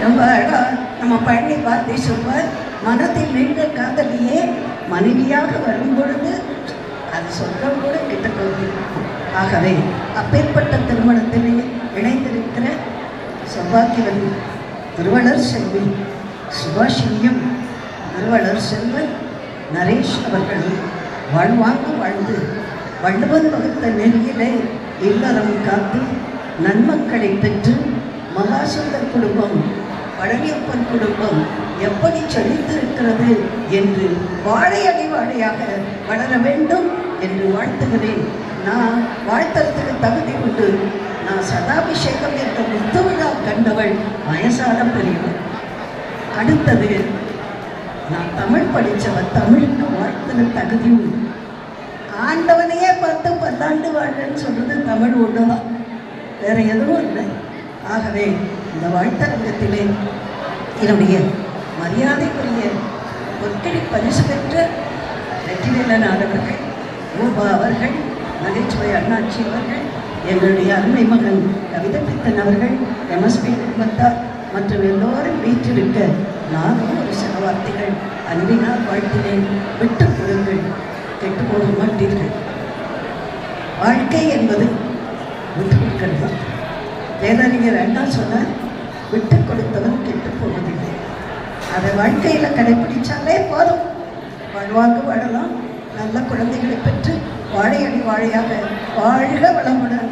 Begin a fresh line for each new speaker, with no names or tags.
ரொம்ப அழகா நம்ம பழனி வார்த்தை சொல்வார் மனதில் நின்ற காதலியே மனைவியாக வரும் பொழுது அது சொர்க்கம் கூட கிட்ட ஆகவே அப்பேற்பட்ட திருமணத்திலே இணைந்திருக்கிற செவ்வாக்கிவன் திருவளர் செல்வி சுபாஷினியும் திருவளர் செல்வன் நரேஷ் அவர்களும் வாழ்வாங்க வாழ்ந்து வள்ளுவன் வகுத்த நெறியிலே இல்லறம் காத்து நன்மக்களை பெற்று மகாசுந்தர் குடும்பம் பழனியப்பன் குடும்பம் எப்படி செழித்திருக்கிறது என்று வாழை வாழையாக வளர வேண்டும் என்று வாழ்த்துகிறேன். நான் வாழ்த்தறதுக்கு தகுதி உண்டு. நான் சதாபிஷேகம் என்ற முத்துவிழா கண்டவள் வயசான பெரியவள். அடுத்தது நான் தமிழ் படித்தவன் தமிழுக்கு வாழ்த்துற தகுதி உண்டு. ஆண்டவனையே பார்த்து பத்தாண்டு வாழ்றேன்னு சொல்கிறது தமிழ் ஒன்று தான் வேறு எதுவும் இல்லை. ஆகவே இந்த வாழ்த்தரங்கத்திலே என்னுடைய மரியாதைக்குரிய பொற்கடி பரிசு பெற்ற வெற்றிவேலனார் அவர்கள் ரூபா அவர்கள் நகைச்சுவை அண்ணாச்சி அவர்கள் எங்களுடைய அருமை மகன் கவிதை பித்தன் அவர்கள் எம்எஸ்பி குடும்பத்தார் மற்றும் எல்லோரும் வீற்றிருக்க நானும் ஒரு சில வார்த்தைகள் அன்பினால் வாழ்த்தினேன் விட்டுக் கொடுங்கள் கெட்டு போக மாட்டீர்கள். வாழ்க்கை என்பது விட்டு கொடுக்கிறது வேதாரிஞர் அண்ணா சொன்னார் விட்டு கொடுத்தவன் கெட்டு போவதில்லை. அதை வாழ்க்கையில் கடைபிடிச்சாலே போதும். வாழ்வாங்க வாழலாம். நல்ல குழந்தைகளை பெற்று வாழையடி வாழையாக வாழ்க வளமுடன்.